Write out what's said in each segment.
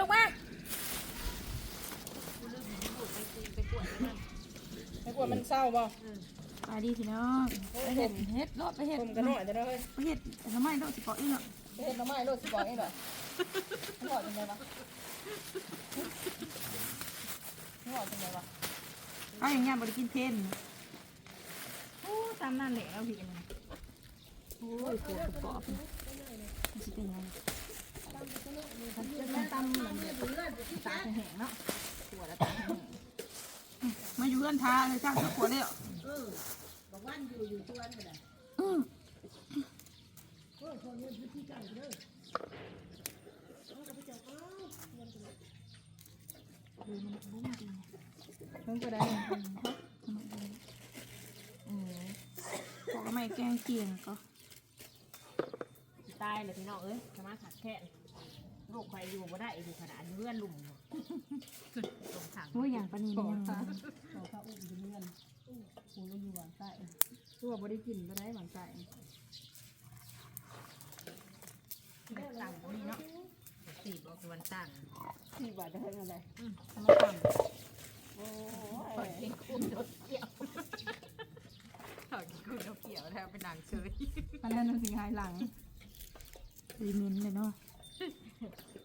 ลงมาไม่กลัวมันเศร้าบ่ไปดีพี่น้องไปเห็ดเห็ดรถไปเห็ดผมกันหน่อยจะได้เฮ้ยไปเห็ดทำไมรถสิเกาะอีกเนาะไปเห็นน้ำไม้รถสิบอกเองเหรอมันหอดยังไงวะมันหอดยังไงวะเอาอย่างเงี้ยบริกินเพนโอ้ตามนั่นแหละเอาพี่กันโอ้ยปวดกรอบๆมันสิเป็นยังไง มันตำเหมือนตาแห้งเนาะปวล้วตาแห้งมาอยู่เพื่อนทาเลยจ้างสักขวดเดียวบอกว่าอยู่อยู่ชวนไปเลยอืมโอ้ยคนนี้พื้นที่ไก่เลยมันก็ได้บอกว่าไม่แกงเกียงก็ตายเลยพี่น้องเอ้ยสามารถขัดแค่ ลูกใครอยู่บ่ได้อยู่ขนาดเลื่อนลุ่มตรงถังโอ้ยอย่างปานนีมันยังขอข้าวอุ้มอยู่เงื่อนกูก็อยู่หวานใต้ตัวบ่ได้กินบ่ได้หวานใต้ต่างก็มีเนาะสี่บอกวันต่างที่บาทจะเท่าไหร่ทำมาทโอ้ยเป็นคุ้มรถเกี่ยวถอดคุณรถเกี่ยวแล้วเป็นนางเฉยอันนั้นมันสิหายหลังำรีเมนเลยเนาะ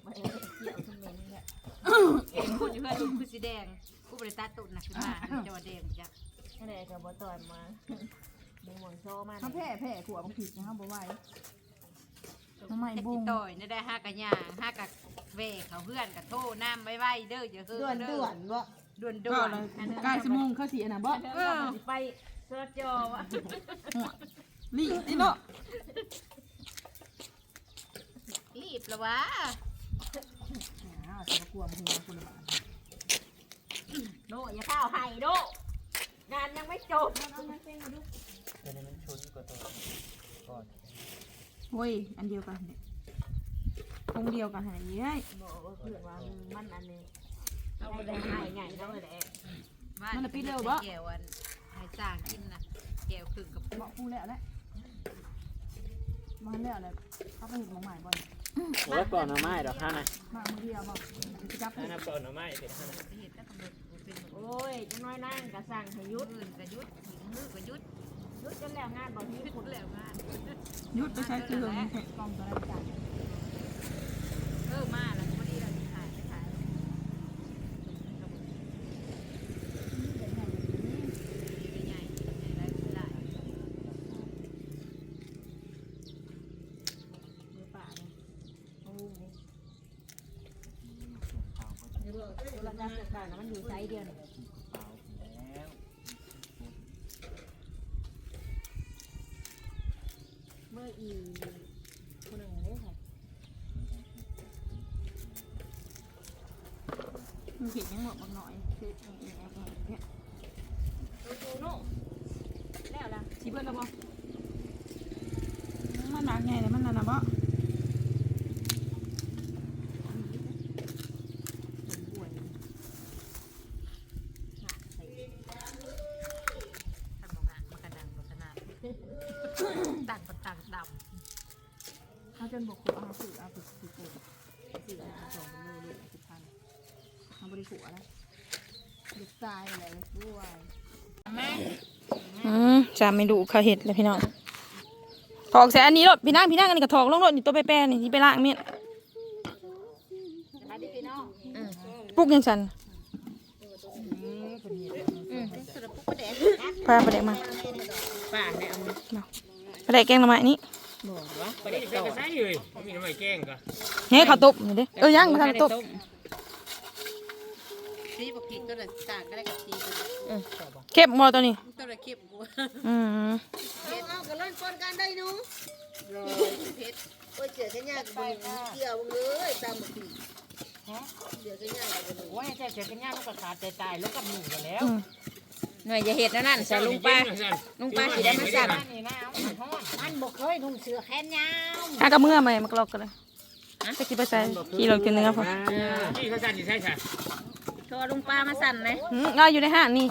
มาเกี่ยวทุกเมนเนี่ยคุณอยู่เพื่อนลุงคือสีแดงกูบริตาตุ่นนะขึ้นมาจอแดงจ้ะนั่นแหละกับบอตอนมาดึงหวงโซ่มาถ้าแพ้แพ้ขวบางผิดนะครับบ่ไหวทำไมบงต่อยนี่ได้ห้ากะยางห้ากะเวเขาเพื่อนกับโทน้ำไว้ไว้เด้ออย่าเฮืด่วนด่วนวะด่วนด่วนเลยใกล้สมงเขาเสียนะบ่ไปเสื้อจอวะหัวรีนี่เนาะ รีบละวะอ้าวจะกลัวหัวคุณบาทโดอย่าข้าวไห้โดงานยังไม่จบตัวนี้มันชุนกว่าตัวก่อนโอ้ยอันเดียวกันเนี่ยองเดียวกันหายเย้ยบอกว่าคือว่ามันอันนี้เอาไปได้ไห้ไงเนาะแหละแก้วอันให้จ้างกินนะแก้วครึ่งกับเหมาะกูแล้วแหละมาแล้วแหละเขาไปเห็นหมองใหม่บ่อย โอ้ยก่อนเอาไม้ดอกห้านะมามือเดียวบ่จะจับห้านะก่อนเอาไม้เป็นห้านะเหตุก็ทำเป็นโอ้ยจะน้อยนั่งกะสั่งให้ยุดอื่นกะยุดหิงมือกะยุดยุดจนแล้วงานบ่มีผลแล้วงานหยุดไปใช้เครื่องนี่แค่กล้องตัวนั้นจ่ายเออมาแล้วพอดีเราจะถ่ายจะถ่ายใหญ่ๆได้ได้มือป่าเลยโอ้โห เดี๋ยวเราจะจัดการแล้วมันอยู่ไซส์เดียวเนี่ยเปล่าแล้วเมื่ออีคนหนึ่งได้ค่ะมันเห็นยังหมดบางหน่อยคือแอบแอบแอบเนี่ยดูดูโน่แล้วล่ะสิเบิ้ลแล้วบ่มันหนักไงเลยมันนั่นน่ะบ่ สมบูรณ์หนักใส่ทำของงานมากระดังบทนาต่างประต่างดำ เขาจนบอกคุณเอาสื่อเอาผิดผิดกูสื่อเอาสองโลเลยสิบพันเอาบริสุทธิ์อะไรลูกตายอะไรด้วยอืมจำไม่ดูเขาเห็ดเลยพี่น้องถอกใส่อันนี้รถพี่นั่งพี่นั่งอันนี้ก็ถอกลงรถนี่ตัวแปรๆนี่ที่ไปล้างเมียนมาดิพี่น้องปลุกยังสันอืมสุดปุ๊บประเด็นพาประเด็กมาป่าเนี่ยเอามาประเด็กแกงหน่อไม้นี่บอกว่าไปได้ไปใส่เลยมีน้ำมันแกงก่อนเฮ้ยข้าวต้มนี่เด้เออยังมาทำต้ม ซีบอกผิดตัวละต่างก็ได้กับซีตัวละเข้มบ่ตัวนี้ตัวละเข้มกูอืมเอาเอากันเล่นคนกันได้หนูรอเพชรโอ้ยเจ๋อแค่ยากบุญเกี่ยวมึงเลยตามมาผีเจ๋อแค่ยากบุญว่าจะเจอกันยากมันก็ขาดใจตายแล้วกับหนูกันแล้วอืมหน่วยจะเห็ดนั่นนั่นใส่ลุงป้าลุงป้าสีได้มาสั่นนี่นะเอาห้อนมันบอกเคยนุ่งเสื้อแขนยาวอากระเมื่อไหมมันก็ลอกกันเลยจะกินไปใส่กี่โลกินเนื้อพอที่เขาสั่นที่ใช่ใช่ โชว์ลุงป้ามาสั่นเลยอืมเอาอยู่ในห้างนี่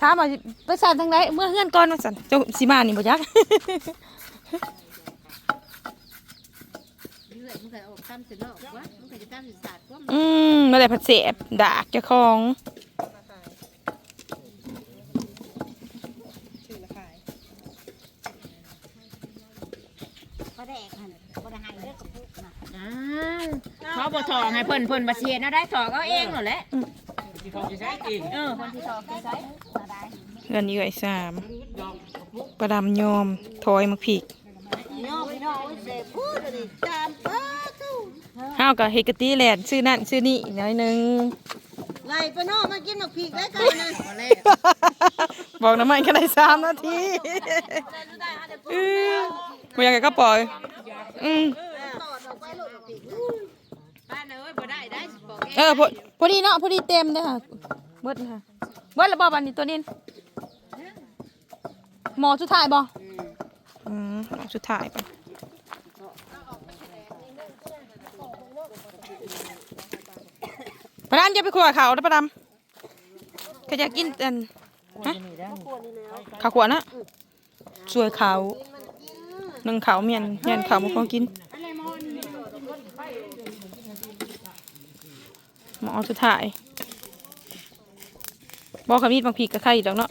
ถามว่าไปสั่นทางไหนเมื่อเฮือนก่อนมาสั่นเจ้าสิมานี่บ่ยักเลือดเลยมึงเคยออกตั้มสินอกวะมึงเคยจะตั้มสิศาสตร์วะอืมมาได้ผัดเสบดากเจ้าของชื่อละขายก็ได้หันก็ได้ให้เรื่องกับปุ๊กนะอ่าเขาบ่ถอให้เพิ่นเพิ่นบ่เสียนะได้ถอก็เองนั่นแหละ ที่เขาจะใช้กินเออคนที่ถอคือใช้ก็ได้เงินเยื่อยสามประดำยอมถอยมาผีกน้องน้องเสพพูดเลยจามป้าตู้ห้าวกับเฮกะตี้แลนด์ชื่อนั่นชื่อนี่น้อยหนึงไล่ไปน้องมากินหมกผีได้กันนะบอกน้ำมันแค่ได้สามนาทีอือไม่อยากให้ก็ปล่อยอืมต่อต่อไปลูกหมกผีป้าเนยบ่ได้ได้บอก เออพอพอดีเนาะพอดีเต็มเลยค่ะเบิดค่ะเบิดแล้วบ่บันนี้ตัวนี้หมอสุดท้ายบ่อืมหมอสุดท้ายไปประดามจะไปขวดเขาแล้วประดามก็จะกินอันฮะข้าวขวดนะสวยเขาหนึ่งเขาเมียนเมียนเขามาพอกิน หมอสุดท้ายบอกขมีดบางพีกับไข่ดอกเนาะ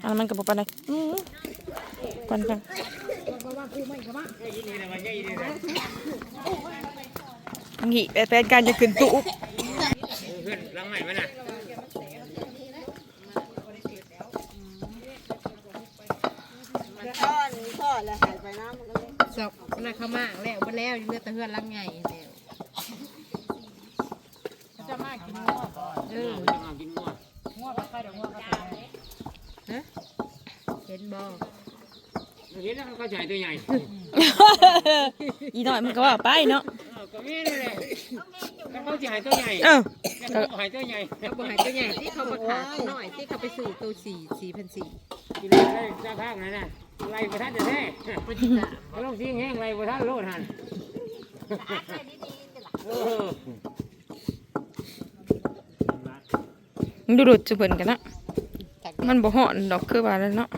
อันนั้นมันกับปานใดอื้อปันกันอันนี้แฟนการจะขึ้นตู้เพื่อนรังใหม่มันน่ะพ่อนี่พ่อแล้วหายไปน้ำมันก็เลยศพน่ะเขามากแล้วบ่แล้วเหลือแต่เฮือนหลังใหญ่แล้วจะมากินงัวเออ จะมากินงัว งัวปลาไข่ดอกงัวปลาฮะเห็นบ่ เห็น แล้วเขาใหญ่ตัวใหญ่อีหน่อยมันก็ว่าไปเนาะเออก็ไม่ได้เลยเขาจะหายตัวใหญ่เออเขาหายตัวใหญ่เขาบ่ให้ตัวใหญ่ที่เขาบ่ขาดน้อยที่เขาไปสู่ตัว4 4,400กินเลยเจ้าภาพนั่นน่ะไล่ประทัดจะแท้เพิ่นสิจะเขาต้องทิ้งแห้งไล่ประทัดโลดหันเออมันดูดุดจุเพิ่นกันเนาะมันบ่เหอนดอกคือว่าแล้วเนาะ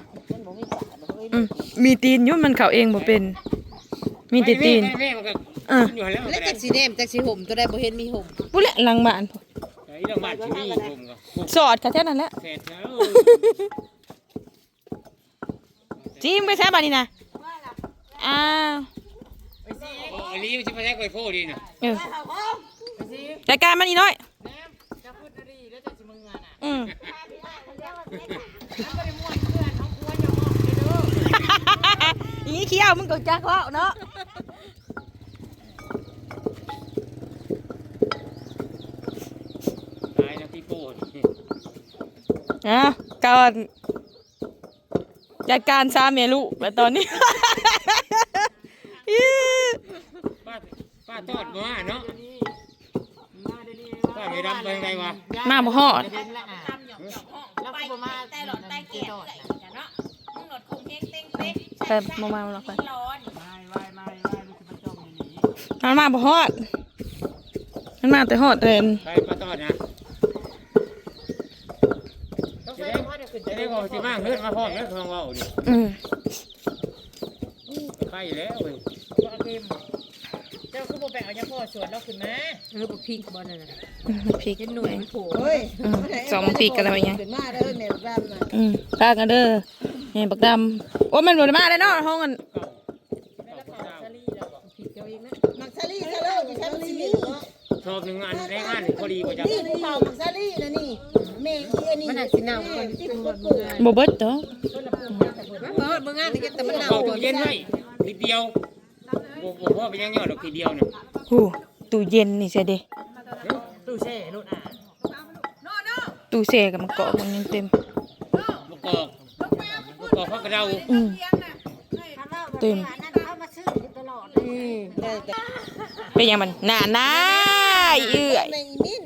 อืมมีตีนอยู่มันเขาเองบ่เป็น มีแต่ตีนแม่มันก็เอออยู่แล้วแล้วจักสิแนมจักสิห่มตัวใดบ่เห็นมีห่มผู้แหละหลังบ้านพุ่นไอ้เรื่องบ้านที่นี่ผมก็สอดค่ะแค่นั้นแหละเสร็จแล้วจิ้มไปแซ่บานี่นะอ้าวอันนี้มันจะมาใช้กล้วยโพดีน่ะเออรายการมันอีน้อยจะพูดดีแล้วจักสิมึงอะน่ะอืม บ่ได้ม่วนเพื่อนของกวนอย่ามองเด้ ออีเขี้ยวมึงก็จักแล้วเนาะตายแล้วพี่โป้อะก่อนจัดการซาเมียลูกแล้วตอนนี้อี้ ป้าป้าทอดมาเนาะป้าไม่ดำไปไงวะมาบ่ฮอดเห็นละอะแล้วกูบ่มาแต่หลอดใต้เกียร์เนาะมึงหลอดคงเฮงเต็ง เต็งแต่บ่มาหรอกไปร้อนมันมาบ่ฮอดมันมาแต่ฮอดเรนไปป้าทอดนะต้องใส่พ่อเดี๋ยวขึ้นจะได้บอกสิมากเฮือนมาพร้อมแล้วทองว่าดิอืมไปแล้วเว้ยบ่เค็มเจ้าคือบ่แบ่งเอายาพ่อสวนเราขึ้นมาเออบ่พริกบ่นั่นน่ะอืมพริกเห็นหน่วยมันโผล่เฮ้ยอืมสองพริกกันแล้วไปยังขึ้นมาเด้อแม่บ้านน่ะอืมกากันเด้อนี่บักดำโอ้ยมันบ่ได้มาเลยเนาะห้องกันพริกเจ้าเองนะมักซาลี่ซะเลยมักซาลี่เนาะชอบหนึ่งอันแรงงานพอดีกว่าจะนี่ผู้เฒ่ามักซาลี่นะนี่แม่อีอันนี้มันน่ะสิเน่าก่อนที่ที่คบ่นปเบื่ลูอกบ่เบิดดอกเออบ่งานนี่แต่มันเน่าเข้าก่อตู้นเย็นไว้นิดเดียวบ่บ่พ่อไปยังยอดดอกทีเดียวน่ะหูตู้เย็นนี่เสียเด้ตู้แช่รถอะตู้เสกับมันเกาะมันยังเต็มบ่กอกบ่ กอกพักกระเดาอืมเต็มนั่นเอามาซื้ออยู่ตลอดอืมได้แต่เป็นยังมันหน้าหน้าเอื้อยแม่อีมิ้น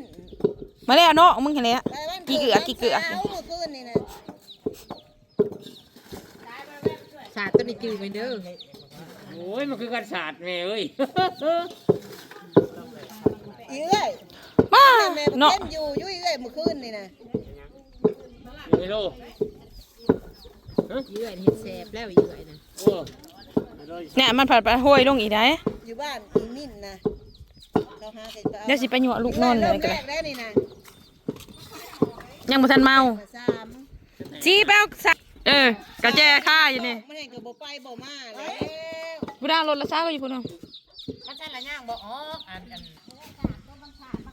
มาแล้วเนาะมึงเห็นแล้วไปบ้านกี่เกลือกี่เกลือช้าเมื่อคืนนี่นะสาดตัวนี้จืดไปเด้อโอ้ยมันคือการศาสตร์แม่เอ้ยอีเอ้ยมาแม่บ่เนาะเต้นอยู่อยู่อีเอ้ยเมื่อคืนนี่นะ ไม่รู้ เยื่อยเห็ดแสบแล้วเยื่อยนะโอ้เนี่ยมันผัดไปห้วยลงอีกได้ออยู่บ้านอีนิ่นนะเราหากันก็เอาเดี๋ยวสิไปหยั่วลูกนอนเลเริ่ยมกันแรกแล้วนี่นะยังบ่ทันเมามาสามจีแป้วสักเออกระแจค่าอยู่นี่ไม่ให้กับบ่ไปบ่มาแล้วบ่ได้รถละซ่าก็อยู่พุ่นเนาะมันใช่ละย่างบ่ออกอันอัน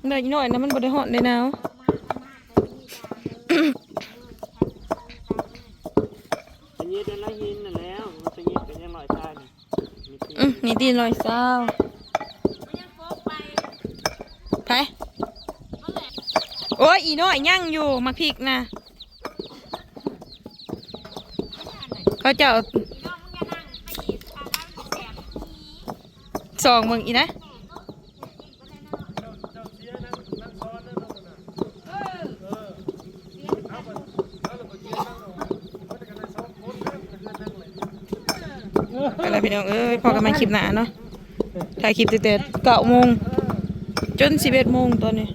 เด้อีกหน่อยนะมันบ่ได้ฮอดเลยหนาว ไปเย็ดเดินไล่ยินน่ะแล้วมันไปเย็ดเป็นยังลอยตายนี่มีที่อืมนี่ตีนลอยเศร้าไปโอ้ยอีน้อยยั่งอยู่มาพริกนะเขาเจะสองมึงอีนะอะไร พี่น้องเอ้ยพอกันมาคลิปหนาเนาะถ่ายคลิปตั้งแต่เก้าโมงจนสิบเอ็ดโมงตอนนี้